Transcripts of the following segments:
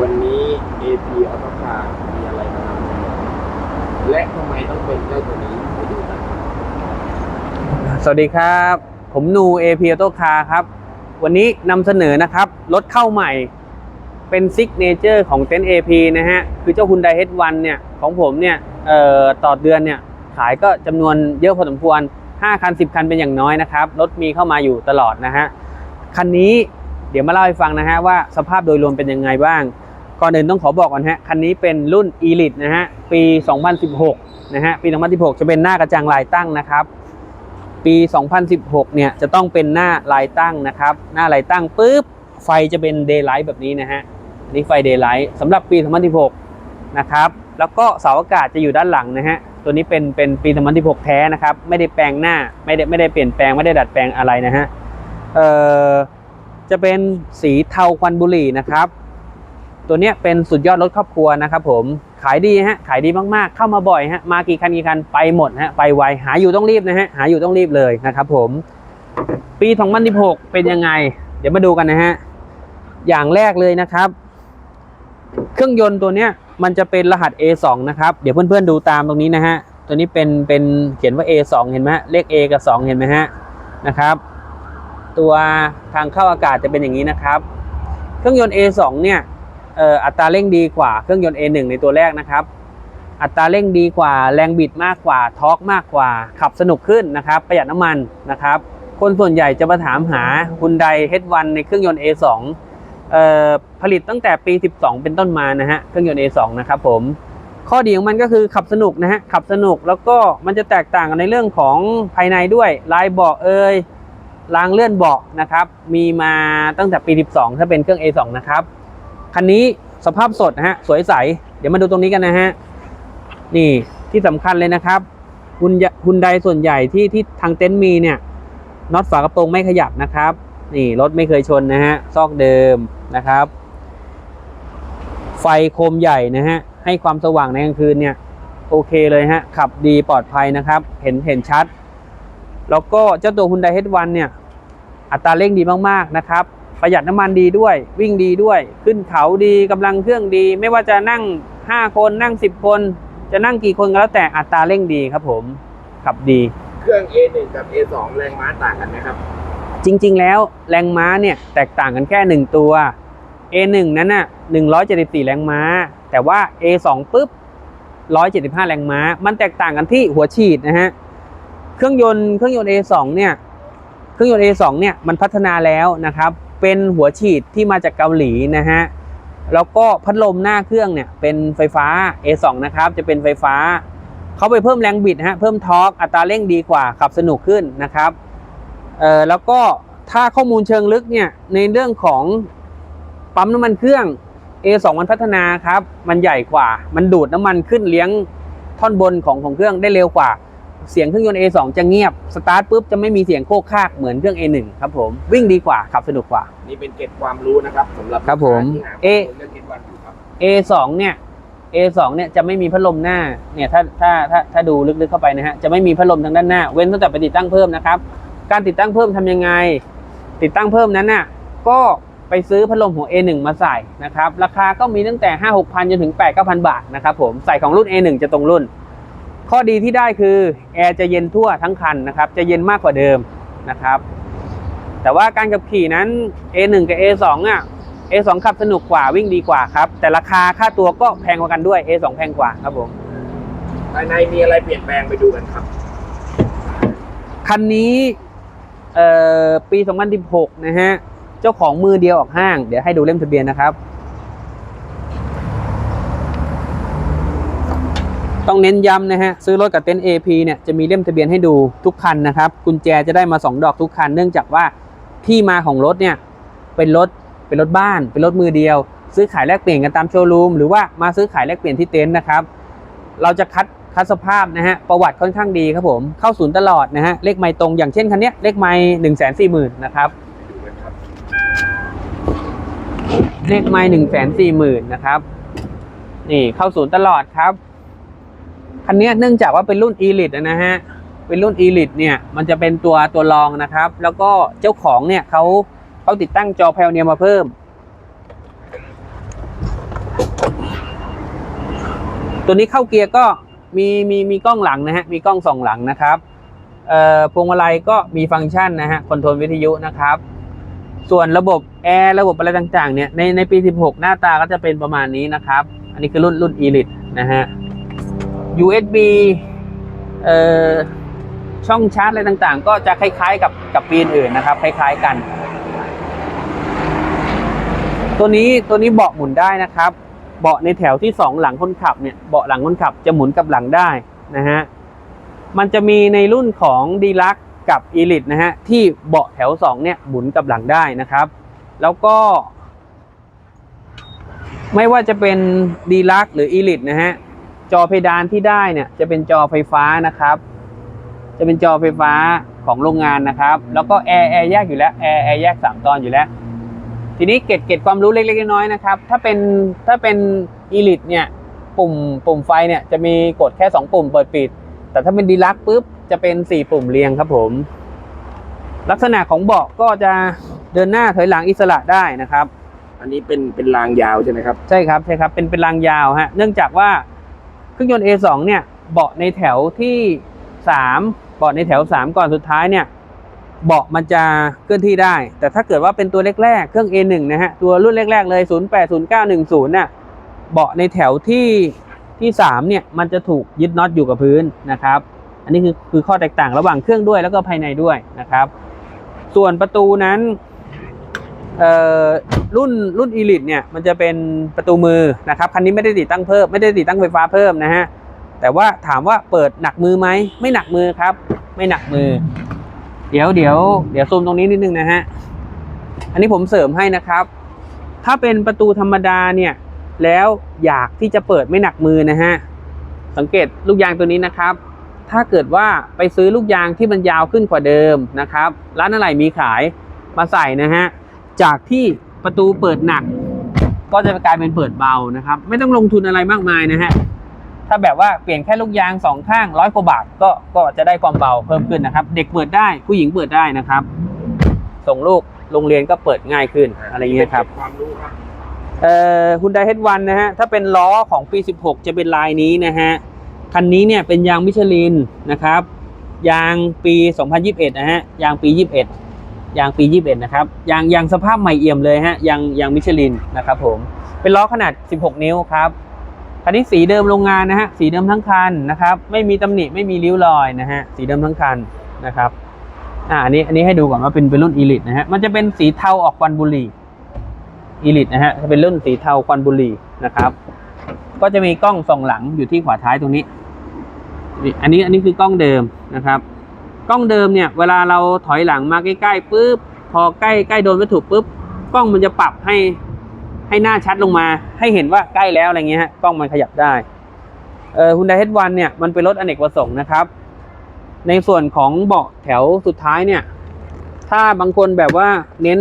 วันนี้ AP Auto Car มีอะไรมานำเสนอและทำไมต้องเป็นเจ้าตัวนี้ไปดูกันครับสวัสดีครับ ผมนู AP Auto Car ครับ วันนี้นำเสนอนะครับ รถเข้าใหม่เป็นซิกเนเจอร์ของเต็นท์ AP นะฮะ คือเจ้า Hyundai H1 เนี่ย ของผมเนี่ยต่อเดือนเนี่ย ขายก็จำนวนเยอะพอสมควร 5 คัน 10 คันเป็นอย่างน้อยนะครับ รถมีเข้ามาอยู่ตลอดนะฮะ คันนี้เดี๋ยวมาเล่าให้ฟังนะฮะว่าสภาพโดยรวมเป็นยังไงบ้าง ก่อนอื่นต้องขอบอกก่อนฮะ คันนี้เป็นรุ่น Elite นะฮะ ปี 2016 นะฮะ ปี 2016 จะเป็นหน้ากระจังลายตั้งนะครับ ปี 2016 เนี่ยจะต้องเป็นหน้าลายตั้งนะครับ หน้าลายตั้งปุ๊บ ไฟจะเป็น daylight แบบนี้นะฮะอันนี้ไฟ daylight สำหรับปี 2016 นะครับ แล้วก็เสาอากาศจะอยู่ด้านหลังนะฮะ ตัวนี้เป็นเป็นปี 2016 แท้นะครับ ไม่ได้แปลงหน้า ไม่ได้ไม่ได้เปลี่ยนแปลง ไม่ได้ดัดแปลงอะไรนะฮะ เอ่อ จะเป็นสีเทาควันบุหรี่นะครับ ตัวนี้เป็นสุดยอดรถครอบครัวนะครับผมขายดีฮะขายดีมากๆ เข้ามาบ่อยฮะมากี่คันกี่คันไปหมดฮะไปไวหาอยู่ต้องรีบนะฮะหาอยู่ต้องรีบเลยนะครับผม ปี2016เป็นยังไง เดี๋ยวมาดูกันนะฮะอย่างแรกเลยนะครับ เครื่องยนต์ตัวเนี้ยมันจะเป็นรหัส A2 นะครับ เดี๋ยวเพื่อนๆดูตามตรงนี้นะฮะตัวนี้เป็นเป็นเขียนว่า A2 เห็นไหมฮะเลข A กับ 2 เห็นไหมฮะนะครับ ตัวทางเข้าอากาศจะเป็นอย่างนี้นะครับ เครื่องยนต์ A2 เนี่ย อัตราเร่งดีกว่าเครื่องยนต์ A1 ในตัวแรกนะครับ อัตราเร่งดีกว่าแรงบิดมากกว่าทอร์กมากกว่า ขับสนุกขึ้นนะครับ ประหยัดน้ำมันนะครับ คนส่วนใหญ่จะมาถามหา Hyundai H1 ในเครื่องยนต์ A2 เอ่อผลิตตั้งแต่ปี 12 เป็นต้นมานะฮะเครื่องยนต์ A2 นะครับผมข้อดีของมันก็คือขับสนุกนะฮะขับสนุกแล้วก็มันจะแตกต่างกันในเรื่องของภายในด้วยลายเบาะเอ่ยรางเลื่อนเบาะนะครับ มีมาตั้งแต่ปี 12 ถ้าเป็นเครื่อง A2 นะครับ คันนี้สภาพสดนะฮะสวยใส เดี๋ยวมาดูตรงนี้กันนะฮะ นี่ที่สำคัญเลยนะครับคุณคุณใดส่วนใหญ่ที่ที่ทางเต็นท์มีเนี่ยน็อตฝากระโปรงไม่ขยับนะครับ นี่รถไม่เคยชนนะฮะซอกเดิมนะครับ ไฟโคมใหญ่นะฮะให้ความสว่างในกลางคืนเนี่ยโอเคเลยฮะขับดีปลอดภัยนะครับ เห็นเห็นชัด แล้วก็เจ้าตัว Hyundai H1 เนี่ยอัตราเร่งดีมากๆนะครับ ประหยัดน้ำมันดีด้วย วิ่งดีด้วย ขึ้นเขาดีกำลังเครื่องดี ไม่ว่าจะนั่ง 5 คนนั่ง 10 คน จะนั่งกี่คนก็แล้วแต่อัตราเร่งดีครับผมขับดี เครื่อง A1 กับ A2 แรงม้าต่างกันไหมครับ จริง ๆ แล้วแรงม้าเนี่ยแตกต่างกันแค่ 1 ตัว A1 นั้นน่ะ174 แรงม้า แต่ว่า A2 ปุ๊บ175 แรงม้า มันแตกต่างกันที่หัวฉีดนะฮะเครื่องยนต์เครื่องยนต์ A2 เนี่ยเครื่องยนต์ A2 เนี่ยมันพัฒนาแล้วนะครับ เป็นหัวฉีดที่มาจากเกาหลีนะฮะแล้วก็พัดลมหน้าเครื่องเนี่ยเป็นไฟฟ้า A2 นะครับจะเป็นไฟฟ้าเขาไปเพิ่มแรงบิดฮะเพิ่มทอร์กอัตราเร่งดีกว่าขับสนุกขึ้นนะครับเออแล้วก็ถ้าข้อมูลเชิงลึกเนี่ยในเรื่องของปั๊มน้ำมันเครื่อง A2 มันพัฒนาครับ มันใหญ่กว่า มันดูดน้ำมันขึ้นเลี้ยงท่อนบนของของเครื่องได้เร็วกว่า เสียงเครื่องยนต์ A2 จะเงียบ สตาร์ทปุ๊บจะไม่มีเสียงโคกคากเหมือนเครื่อง A1 ครับผม วิ่งดีกว่า ขับสนุกกว่า นี่เป็นเกร็ดความรู้นะครับสำหรับครับผม ลูกค้าที่หาข้อเอ๊ะมูลเรื่อง H1 อยู่ครับ A2 เนี่ย A2 เนี่ยจะไม่มีพัดลมหน้า เนี่ยถ้าถ้าถ้าถ้าดูลึกๆเข้าไปนะฮะ จะไม่มีพัดลมทางด้านหน้า เว้นตั้งแต่ไปติดตั้งเพิ่มนะครับ การติดตั้งเพิ่มทำยังไง ติดตั้งเพิ่มนั้นน่ะ ก็ไปซื้อพัดลมของ A1 มาใส่นะครับ ราคาก็มีตั้งแต่ 5 6 0 0จนถึง 8 9 0 0 บาทนะครับผม ใส่ของรุ่น A1 จะตรงรุ่น ข้อดีที่ได้คือแอร์จะเย็นทั่วทั้งคันนะครับ จะเย็นมากกว่าเดิมนะครับ แต่ว่าการขับขี่นั้น A1 กับ A2 อะ A2 ขับสนุกกว่าวิ่งดีกว่าครับ แต่ราคาค่าตัวก็แพงกว่ากันด้วย A2 แพงกว่าครับผมภายในมีอะไรเปลี่ยนแปลงไปดูกันครับ คันนี้เอ่อปี 2016 นะฮะ เจ้าของมือเดียวออกห้าง เดี๋ยวให้ดูเล่มทะเบียนนะครับ ต้องเน้นย้ำนะฮะ ซื้อรถกับเต็นท์ AP เนี่ยจะมีเล่มทะเบียนให้ดูทุกคันนะครับ กุญแจจะได้มา 2 ดอกทุกคัน เนื่องจากว่าที่มาของรถเนี่ยเป็นรถเป็นรถบ้าน เป็นรถมือเดียว ซื้อขายแลกเปลี่ยนกันตามโชว์รูมหรือว่ามาซื้อขายแลกเปลี่ยนที่เต็นท์นะครับ เราจะคัดคัดสภาพนะฮะประวัติค่อนข้างดีครับผมเข้าศูนย์ตลอดนะฮะเลขไม้ตรงอย่างเช่นคันเนี้ยเลขไม้หนึ่งแสนสี่หมื่นนะครับดูกันครับเลขไม้หนึ่งแสนสี่หมื่นนะครับนี่เข้าศูนย์ตลอดครับ คันนี้เนื่องจากว่าเป็นรุ่น Elite นะฮะเป็นรุ่น Elite เนี่ยมันจะเป็นตัวตัวรองนะครับ แล้วก็เจ้าของเนี่ยเขาเขาติดตั้งจอแพลเนียมาเพิ่ม ตัวนี้เข้าเกียร์ก็มีมีมีกล้องหลังนะฮะมีกล้องส่องหลังนะครับเอ่อพวงมาลัยก็มีฟังก์ชันนะฮะคอนโทรลวิทยุนะครับ ส่วนระบบแอร์ระบบอะไรต่างๆเนี่ยในในปี 16 หน้าตาก็จะเป็นประมาณนี้นะครับ อันนี้คือรุ่นรุ่น Elite นะฮะ USB เอ่อช่องชาร์จอะไรต่างๆ ก็จะคล้ายๆกับกับปีอื่นนะครับ คล้าย ๆกัน ตัวนี้ตัวนี้เบาะหมุนได้นะครับ เบาะในแถวที่สองหลังคนขับเนี่ยเบาะหลังคนขับจะหมุนกับหลังได้นะฮะมันจะมีในรุ่นของดีลักกับ e l i t e นะฮะที่เบาะแถวสองเนี่ยหมุนกับหลังได้นะครับ แล้วก็ ไม่ว่าจะเป็นดีลักหรือ e l i t e นะฮะ จอเพดานที่ได้เนี่ยจะเป็นจอไฟฟ้านะครับ จะเป็นจอไฟฟ้าของโรงงานนะครับ แล้วก็แอร์แอร์แยกอยู่แล้วแอร์แอร์แยกสามตอนอยู่แล้ว ทีนี้เกร็ดเกร็ดความรู้เล็กๆน้อยๆนะครับ ถ้าเป็นถ้าเป็น Elite เนี่ยปุ่มปุ่มไฟเนี่ยจะมีกดแค่ 2 ปุ่มเปิดปิด แต่ถ้าเป็นดีลักปุ๊บจะเป็น 4 ปุ่มเรียงครับผม ลักษณะของเบาะก็จะเดินหน้าถอยหลังอิสระได้นะครับ อันนี้เป็นเป็นรางยาวใช่ไหมครับ ใช่ครับใช่ครับเป็นเป็นรางยาวฮะเนื่องจากว่า เครื่องยนต์ A2 เนี่ยเบาะในแถวที่3เบาะในแถว 3 ก่อนสุดท้ายเนี่ยเบาะมันจะเคลื่อนที่ได้ แต่ถ้าเกิดว่าเป็นตัวแรกๆ เครื่อง A1 นะฮะ ตัวรุ่นแรกๆ เลย 080910น่ะ เบาะในแถวที่ที่ 3 เนี่ย มันจะถูกยึดน็อตอยู่กับพื้นนะครับ อันนี้คือคือข้อแตกต่างระหว่างเครื่องด้วยแล้วก็ภายในด้วยนะครับ ส่วนประตูนั้น รุ่นรุ่น Elite เนี่ยมันจะเป็นประตูมือนะครับคันนี้ไม่ได้ติดตั้งเพิ่มไม่ได้ติดตั้งไฟฟ้าเพิ่มนะฮะแต่ว่าถามว่าเปิดหนักมือไหมไม่หนักมือครับ ไม่หนักมือ เดี๋ยวเดี๋ยวเดี๋ยวซูมตรงนี้นิดนึงนะฮะอันนี้ผมเสริมให้นะครับ ถ้าเป็นประตูธรรมดาเนี่ยแล้วอยากที่จะเปิดไม่หนักมือนะฮะสังเกตลูกยางตัวนี้นะครับ ถ้าเกิดว่าไปซื้อลูกยางที่มันยาวขึ้นกว่าเดิมนะครับ ร้านอะไรมีขายมาใส่นะฮะ จากที่ประตูเปิดหนัก ก็จะกลายเป็นเปิดเบานะครับ ไม่ต้องลงทุนอะไรมากมายนะฮะถ้าแบบว่าเปลี่ยนแค่ลูกยางสองข้างร้อยกว่าบาทก็ก็จะได้ความเบาเพิ่มขึ้นนะครับ เด็กเปิดได้ผู้หญิงเปิดได้นะครับ ส่งลูกโรงเรียนก็เปิดง่ายขึ้นอะไรเงี้ยครับความรู้ครับเอ่อฮุนไดเฮดวันนะฮะถ้าเป็นล้อของปี 16 จะเป็นลายนี้นะฮะคันนี้เนี่ยเป็นยางมิชลินนะครับ ยางปี 2021 นะฮะยางปี 21 ยางปี 21 นะครับ ยางยางสภาพใหม่เอี่ยมเลยฮะ ยางยางมิชลินนะครับผม เป็นล้อขนาด 16 นิ้วครับ คันนี้สีเดิมโรงงานนะฮะ สีเดิมทั้งคันนะครับ ไม่มีตำหนิ ไม่มีริ้วรอยนะฮะ สีเดิมทั้งคันนะครับ อ่า อันนี้ อันนี้ให้ดูก่อนว่าเป็นเป็นรุ่น Elite นะฮะ มันจะเป็นสีเทาออกควันบุหรี่ Elite นะฮะ จะเป็นรุ่นสีเทาควันบุหรี่นะครับ ก็จะมีกล้องส่องหลังอยู่ที่ขวาท้ายตรงนี้ อันนี้ อันนี้คือกล้องเดิมนะครับ กล้องเดิมเนี่ยเวลาเราถอยหลังมาใกล้ๆปุ๊บพอใกล้ใกล้โดนวัตถุปุ๊บกล้องมันจะปรับให้ให้หน้าชัดลงมา ให้เห็นว่าใกล้แล้วอะไรเงี้ยฮะกล้องมันขยับได้เอ่อ Hyundai H1 เนี่ยมันเป็นรถอเนกประสงค์นะครับ ในส่วนของเบาะแถวสุดท้ายเนี่ย ถ้าบางคนแบบว่าเน้น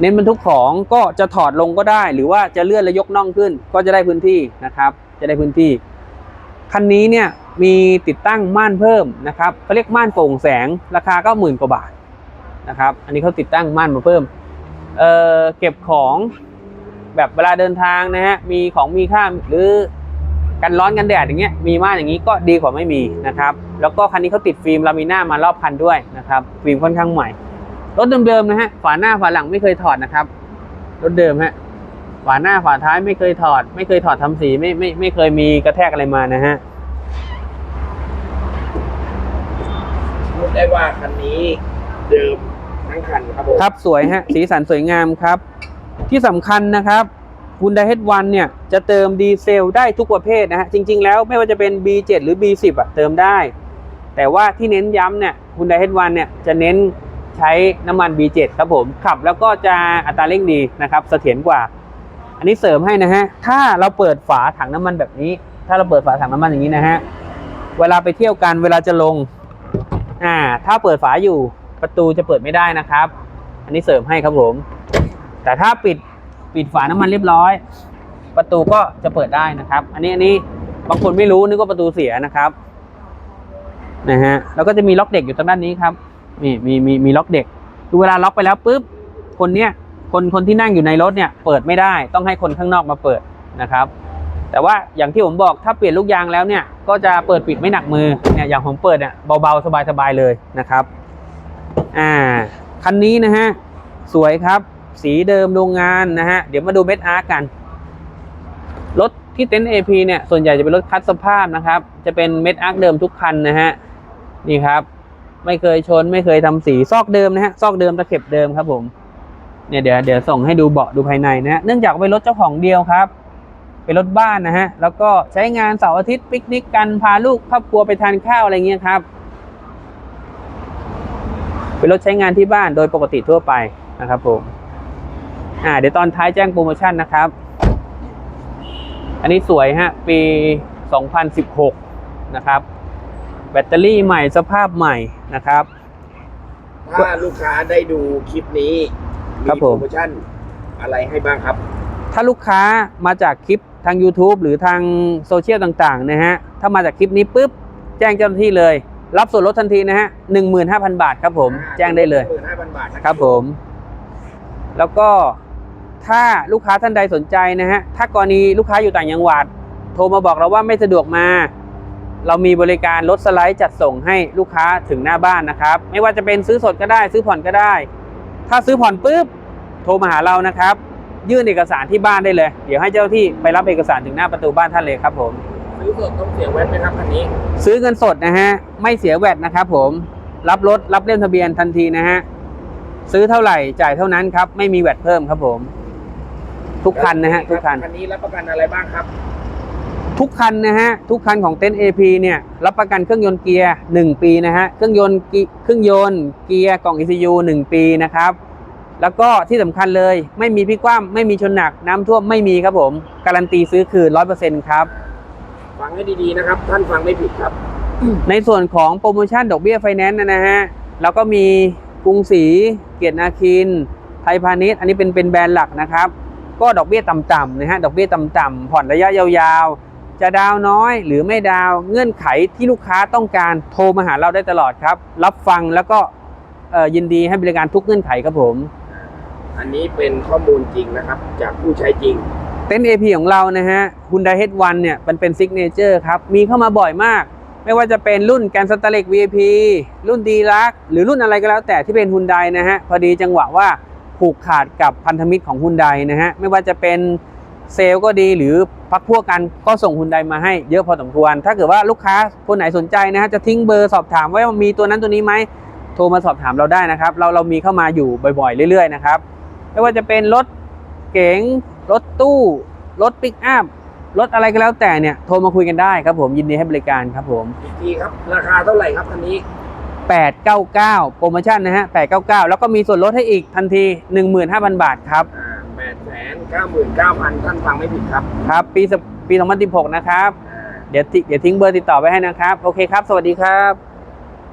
เน้นบรรทุกของก็จะถอดลงก็ได้ หรือว่าจะเลื่อนและยกน่องขึ้น ก็จะได้พื้นที่นะครับ จะได้พื้นที่คันนี้เนี่ย มีติดตั้งม่านเพิ่มนะครับเขาเรียกม่านโปร่งแสงราคาก็หมื่นกว่าบาทนะครับ อันนี้เขาติดตั้งม่านมาเพิ่มเเก็บของแบบเวลาเดินทางนะฮะมีของมีค่าหรือกันร้อนกันแดดอย่างเงี้ยมีม่านอย่างนี้ก็ดีกว่าไม่มีนะครับ แล้วก็คันนี้เขาติดฟิล์มลามิน่ามารอบคันด้วยนะครับฟิล์มค่อนข้างใหม่รถเดิมๆนะฮะฝาหน้าฝาหลังไม่เคยถอดนะครับรถเดิมฮะฝาหน้าฝาท้ายไม่เคยถอด ไม่เคยถอดทำสีไม่ไม่ไม่เคยมีกระแทกอะไรมานะฮะ พูด ได้ว่าคันนี้เดิมทั้งคันครับผมครับสวยฮะสีสันสวยงามครับ ที่สำคัญนะครับ Hyundai H1 เนี่ยจะเติมดีเซลได้ทุกประเภทนะฮะจริง ๆ แล้วไม่ว่าจะเป็น B7 หรือ B10 อะเติมได้ แต่ว่าที่เน้นย้ำเนี่ย Hyundai H1 เนี่ยจะเน้นใช้น้ำมัน B7 ครับผมขับแล้วก็จะอัตราเร่งดีนะครับเสถียรกว่า อันนี้เสริมให้นะฮะถ้าเราเปิดฝาถังน้ำมันแบบนี้ ถ้าเราเปิดฝาถังน้ำมันอย่างนี้นะฮะเวลาไปเที่ยวกันเวลาจะลง อ่า ถ้าเปิดฝาอยู่ประตูจะเปิดไม่ได้นะครับ อันนี้เสริมให้ครับผม แต่ถ้าปิดปิดฝาน้ำมันเรียบร้อย ประตูก็จะเปิดได้นะครับ อันนี้อันนี้บางคนไม่รู้นึกว่าประตูเสียนะครับนะฮะแล้วก็จะมีล็อกเด็กอยู่ทางด้านนี้ครับนี่มีมีมีล็อกเด็กคือเวลาล็อกไปแล้วปุ๊บคนเนี้ยคนคนที่นั่งอยู่ในรถเนี่ยเปิดไม่ได้ต้องให้คนข้างนอกมาเปิดนะครับ แต่ว่าอย่างที่ผมบอกถ้าเปลี่ยนลูกยางแล้วเนี่ยก็จะเปิดปิดไม่หนักมือเนี่ยอย่างผมเปิดเนี่ยเบาๆสบายๆเลยนะครับอ่าคันนี้นะฮะสวยครับสีเดิมโรงงานนะฮะเดี๋ยวมาดูเม็ดอาร์กัน รถที่เต็นท์ AP เนี่ยส่วนใหญ่จะเป็นรถคัดสภาพนะครับ จะเป็นเม็ดอาร์คเดิมทุกคันนะฮะนี่ครับ ไม่เคยชนไม่เคยทำสีซอกเดิมนะฮะซอกเดิมตะเข็บเดิมครับผมเนี่ยเดี๋ยวเดี๋ยวส่งให้ดูเบาะดูภายในนะฮะเนื่องจากเป็นรถเจ้าของเดียวครับ เป็นรถบ้านนะฮะ แล้วก็ใช้งานเสาร์อาทิตย์ปิกนิกกันพาลูกครอบครัวไปทานข้าวอะไรเงี้ยครับ เป็นรถใช้งานที่บ้านโดยปกติทั่วไปนะครับผมอ่าเดี๋ยวตอนท้ายแจ้งโปรโมชั่นนะครับ อันนี้สวยฮะ ปี 2016 นะครับ แบตเตอรี่ใหม่สภาพใหม่นะครับ ถ้าลูกค้าได้ดูคลิปนี้ครับมีผโปมรโมชั่นอะไรให้บ้างครับ ถ้าลูกค้ามาจากคลิปทาง YouTube หรือทางโซเชียลต่างๆนะฮะ ถ้ามาจากคลิปนี้ปุ๊บ แจ้งเจ้าหน้าที่เลย รับส่วนลดทันทีนะฮะ15,000บาทครับผม แจ้งได้เลยหมื่นห้าพันบาทนะครับผม แล้วก็ถ้าลูกค้าท่านใดสนใจนะฮะ ถ้ากรณีลูกค้าอยู่ต่างจังหวัด โทรมาบอกเราว่าไม่สะดวกมา เรามีบริการรถสไลด์จัดส่งให้ลูกค้าถึงหน้าบ้านนะครับ ไม่ว่าจะเป็นซื้อสดก็ได้ ซื้อผ่อนก็ได้ ถ้าซื้อผ่อนปุ๊บ โทรมาหาเรานะครับ ยื่นเอกสารที่บ้านได้เลย เดี๋ยวให้เจ้าหน้าที่ไปรับเอกสารถึงหน้าประตูบ้านท่านเลยครับผมซื้อสดต้องเสียแว่นไหมครับคันนี้ ซื้อเงินสดนะฮะไม่เสียแวดนะครับผมรับรถรับเล่มทะเบียนทันทีนะฮะซื้อเท่าไหร่จ่ายเท่านั้นครับไม่มีแวดเพิ่มครับผม ทุกคันนะฮะทุกคันคันนี้รับประกันอะไรบ้างครับ ทุกคันนะฮะทุกคันของเต็นท์ AP เนี่ยรับประกันเครื่องยนต์เกียร์1ปีนะฮะเครื่องยนต์กิเครื่องยนต์เกียร์กล่อง ECU 1ปีนะครับ แล้วก็ที่สำคัญเลยไม่มีพลิกคว่ำไม่มีชนหนักน้ำท่วมไม่มีครับผม การันตีซื้อคืน100%ครับ ฟังให้ดีๆนะครับ ท่านฟังไม่ผิดครับ ในส่วนของโปรโมชั่นดอกเบี้ยไฟแนนซ์นะฮะเราก็มีกรุงศรีเกียรตินาคิน ไทยพาณิชย์อันนี้เป็นเป็นแบรนด์หลักนะครับ ก็ดอกเบี้ยต่ำๆนะฮะดอกเบี้ยต่ำๆผ่อนระยะยาวๆ จะดาวน้อยหรือไม่ดาวเงื่อนไขที่ลูกค้าต้องการโทรมาหาเราได้ตลอดครับ รับฟังแล้วก็เอ่อยินดีให้บริการทุกเงื่อนไขครับผม อันนี้เป็นข้อมูลจริงนะครับ จากผู้ใช้จริง เต็นท์ AP ของเรานะฮะ Hyundai H1 เนี่ยมันเป็นซิกเนเจอร์ครับ มีเข้ามาบ่อยมาก ไม่ว่าจะเป็นรุ่นแกนสตาเล็ก VIP รุ่นดีลักหรือรุ่นอะไรก็แล้วแต่ที่เป็น Hyundai นะฮะ พอดีจังหวะว่าผูกขาดกับพันธมิตรของ Hyundai นะฮะ ไม่ว่าจะเป็นเซลล์ก็ดีหรือพักพวกกันก็ส่ง Hyundai มาให้เยอะพอสมควร ถ้าเกิดว่าลูกค้าคนไหนสนใจนะฮะจะทิ้งเบอร์สอบถามไว้ว่ามีตัวนั้นตัวนี้ไหมโทรมาสอบถามเราได้นะครับ เราเรามีเข้ามาอยู่บ่อยๆ เรื่อยๆนะครับ ไม่ว่าจะเป็นรถเก๋ง รถตู้ รถปิกอัพ รถอะไรก็แล้วแต่เนี่ย โทรมาคุยกันได้ครับผมยินดีให้บริการครับผมอีกทีครับ ราคาเท่าไหร่ครับคันนี้ 899 โปรโมชั่นนะฮะ 899 แล้วก็มีส่วนลดให้อีกทันที 15,000 บาทครับอ่าแปดแสนเก้าหมื่นเก้าพันท่านฟังไม่ผิดครับ ครับ ปีสปี2016 นะครับอ่าเดี๋ยวติเดี๋ยวทิ้งเบอร์ติดต่อไว้ให้นะครับ โอเคครับ สวัสดีครับ